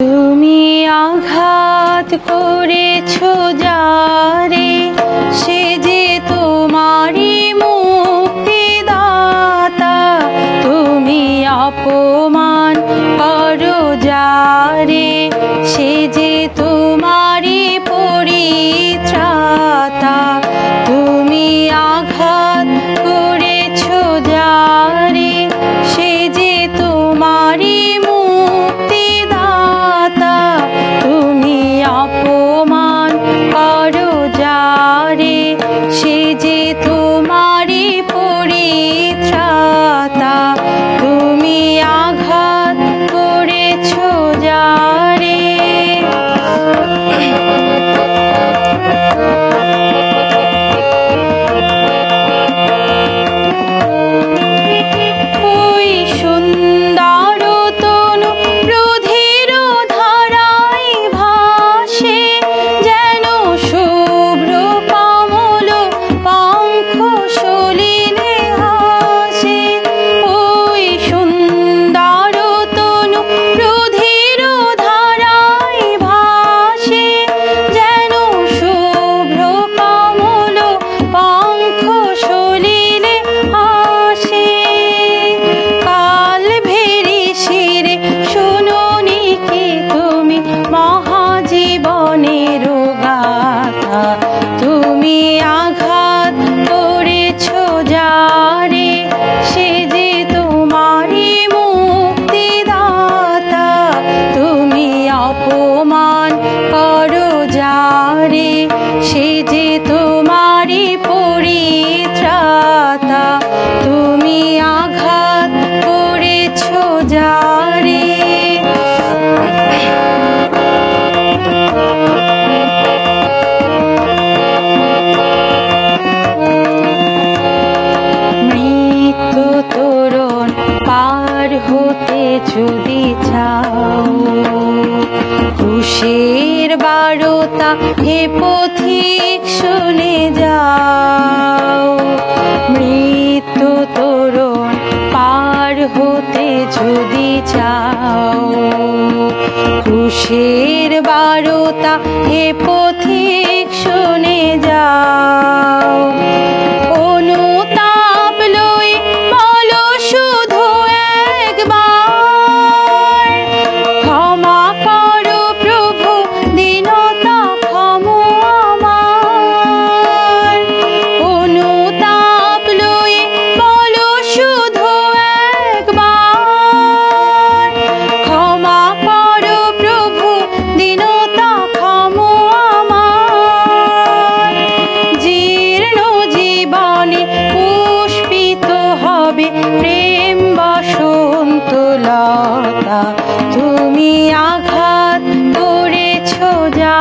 তুমি আঘাত করেছ যারে সে যে তোমারই মুক্তিদাতা। তুমি অপমান করো যারে মৃত্যু তরুণ পার হতে যদি চাও, খুশির বারতা হে পথিক শুনে যাও। মৃত্যু তরুণ পার হতে যদি চাও খুশির বারতা এ পথিক শুনে যাও। তুমি আঘাত করেছ যা